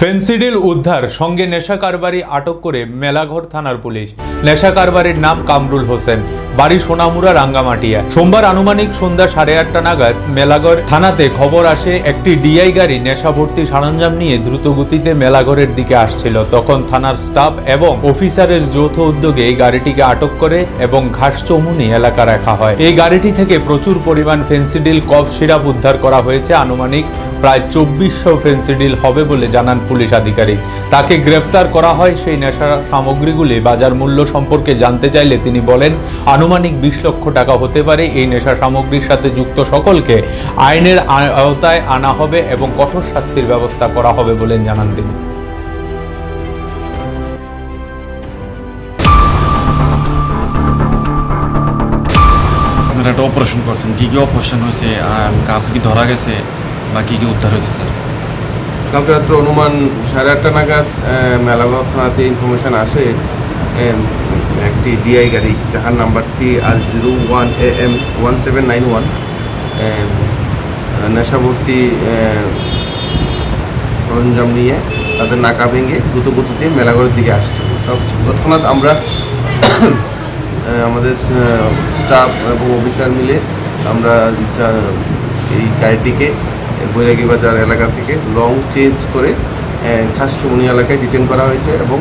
Phensedyl উদ্ধার, সঙ্গে নেশা কারবারি আটক করে মেলাঘর থানার পুলিশ। নেশা কারবারির নাম কামরুল হোসেন। বাড়ি সোনামুড়া, রাঙ্গামাটিয়া। সোমবার আনুমানিক সন্ধ্যা সাড়ে আটটা নাগাদ মেলাঘর থানাতে খবর আসে, একটি ডিআই গাড়ি নেশা ভর্তি সরঞ্জাম নিয়ে দ্রুত গতিতে মেলাঘরের দিকে আসছিল। তখন থানার স্টাফ এবং অফিসারের যৌথ উদ্যোগে এই গাড়িটিকে আটক করে এবং ঘাসচৌমুনি এলাকা রাখা হয়। এই গাড়িটি থেকে প্রচুর পরিমাণ ফেন্সিডিল, কফ সিরাপ উদ্ধার করা হয়েছে। আনুমানিক প্রায় চব্বিশশো ফেন্সিডিল হবে বলে জানান পুলিশ আধিকারিক। তাকে গ্রেফতার করা হয় সেই নেশা সামগ্রীগুলি বাজার মূল্য সম্পর্কে জানতে চাইলে তিনি বলেন, আনুমানিক বিশ লক্ষ টাকা হতে পারে এই নেশা সামগ্রীর সাথে যুক্ত সকলকে আইনের আওতায় আনা হবে এবং কঠোর শাস্তির ব্যবস্থা করা হবে বলে জানান তিনি। একটা অপারেশন করছেন। কী কী অপারেশন হয়েছে? আর কাউকে কি ধরা গেছে বা কী কী উদ্ধার হয়েছে, স্যার? কালকে রাত্রে অনুমান সাড়ে আটটা নাগাদ মেলাঘর থানাতে ইনফরমেশন আসে একটি ডিআই গাড়ি যাহার নাম্বারটি আর zero one A M one seven nine one নেশাভর্তি সরঞ্জাম নিয়ে তাদের নাকা ভেঙে দ্রুত গতিতে মেলাঘরের দিকে আসছে। তৎক্ষণাৎ আমরা আমাদের স্টাফ এবং অফিসার মিলে আমরা এই গাড়িটিকে বৈরাগী বাজার এলাকা থেকে লং চেঞ্জ করে খাসচুমনি এলাকায় ডিটেন করা হয়েছে এবং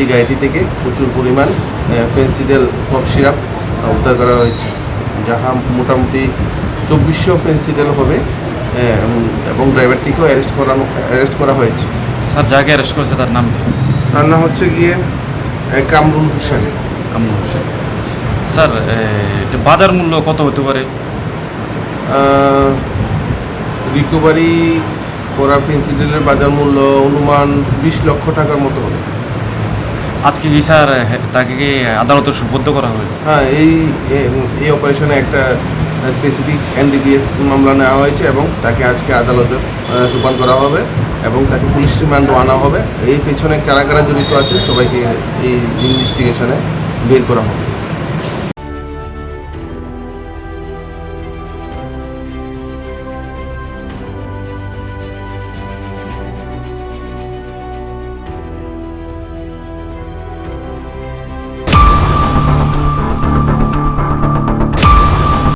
এই গাড়িটি থেকে প্রচুর পরিমাণ ফেন্সিডেল কফ সিরাপ উদ্ধার করা হয়েছে। যাহা মোটামুটি চব্বিশশো ফেন্সিডেল হবে এবং ড্রাইভারটিকেও অ্যারেস্ট করানো অ্যারেস্ট করা হয়েছে। স্যার যাকে অ্যারেস্ট করেছে তার নাম তার নাম হচ্ছে গিয়ে কামরুল হোসেন। কামরুল হোসেন। স্যার এটা বাজার মূল্য কত হতে পারে? রিকভারি করা ফেন্সিডেলের বাজার মূল্য অনুমান বিশ লক্ষ টাকার মতো হবে। আজকে কি স্যার তাকে কি আদালতে সুবদ্ধ করা হবে? হ্যাঁ এই এই অপারেশনে একটা স্পেসিফিক এনডিপিএস মামলা নেওয়া হয়েছে এবং তাকে আজকে আদালতে সোপান করা হবে এবং তাকে পুলিশ রিমান্ডও আনা হবে। এই পেছনে কারা কারা জড়িত আছে সবাইকে এই ইনভেস্টিগেশনে বের করা হবে।